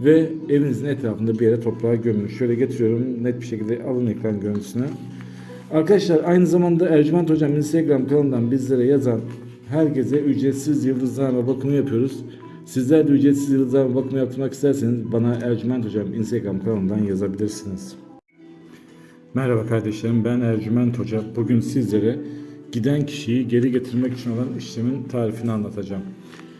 ve evinizin etrafında bir yere toprağa gömün. Şöyle getiriyorum net bir şekilde alın ekran görüntüsünü. Arkadaşlar aynı zamanda Ercüment Hocam Instagram kanalından bizlere yazan herkese ücretsiz yıldızlarla bakımı yapıyoruz. Sizler de ücretsiz yıldızlarla bakımı yaptırmak isterseniz bana Ercüment Hocam Instagram kanalından yazabilirsiniz. Merhaba kardeşlerim ben Ercüment Hoca. Bugün sizlere giden kişiyi geri getirmek için olan işlemin tarifini anlatacağım.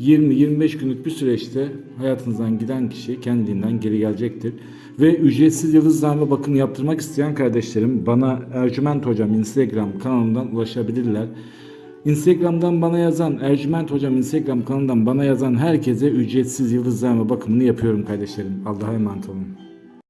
20-25 günlük bir süreçte hayatınızdan giden kişi kendiliğinden geri gelecektir. Ve ücretsiz yıldızlarla bakım yaptırmak isteyen kardeşlerim bana Ercüment Hocam Instagram kanalından ulaşabilirler. Instagram'dan bana yazan, Ercüment Hocam Instagram kanalından bana yazan herkese ücretsiz yıldızlarla bakımını yapıyorum kardeşlerim. Allah'a emanet olun.